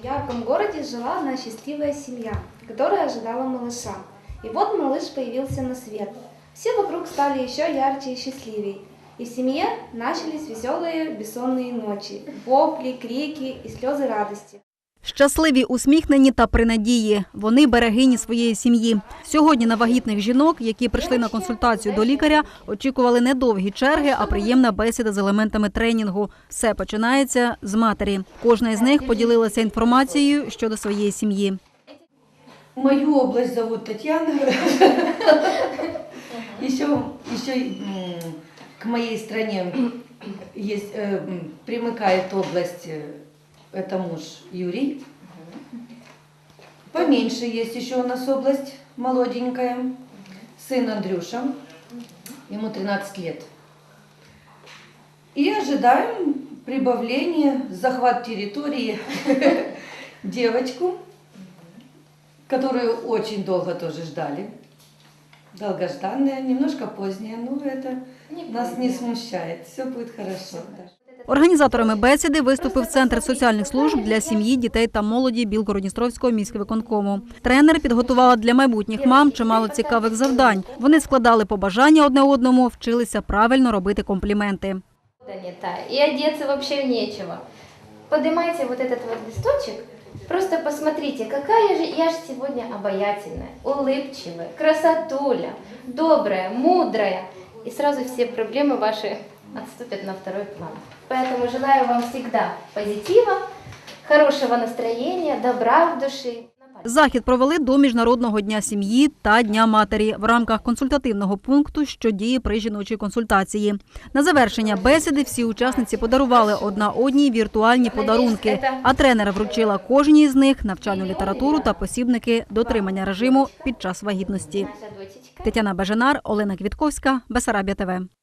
В ярком городе жила одна счастливая семья, которая ожидала малыша. И вот малыш появился на свет. Все вокруг стали еще ярче и счастливей. И в семье начались веселые бессонные ночи, вопли, крики и слезы радости. Щасливі, усміхнені та при надії. Вони берегині своєї сім'ї. Сьогодні на вагітних жінок, які прийшли на консультацію до лікаря, очікували не довгі черги, а приємна бесіда з елементами тренінгу. Все починається з матері. Кожна із них поділилася інформацією щодо своєї сім'ї. Мою область зовут Татьяна. Еще, еще м, к моей стране есть, э, м, примыкает область, э, это муж Юрий. Поменьше есть еще у нас область, молоденькая. Сын Андрюша, ему 13 лет. И ожидаем прибавления, захват территории, девочку, которую очень долго тоже ждали. Долгожданная, немножко поздняя, но это нас не смущает. Все будет хорошо. да. Організаторами бесіди виступив Центр соціальних служб для сім'ї, дітей та молоді Білгородністровського міськвиконкому. Тренери підготувала для майбутніх мам чимало цікавих завдань. Вони складали побажання одне одному, вчилися правильно робити компліменти. Да не та. И одеться вообще нечего. Поднимайте вот этот вот листочек, просто посмотрите, какая же я же сегодня обаятельная, улыбчивая, красотуля, добрая, мудрая. И сразу все проблемы ваши отступят на второй план. Поэтому желаю вам всегда позитива, хорошего настроения, добра в душе. Захід провели до Міжнародного дня сім'ї та Дня матері в рамках консультативного пункту, що діє при жіночій консультації. На завершення бесіди всі учасниці подарували одна одній віртуальні подарунки. А тренер вручила кожній з них навчальну літературу та посібники дотримання режиму під час вагітності. Тетяна Бежанар, Олена Квітковська, Бесарабія ТВ.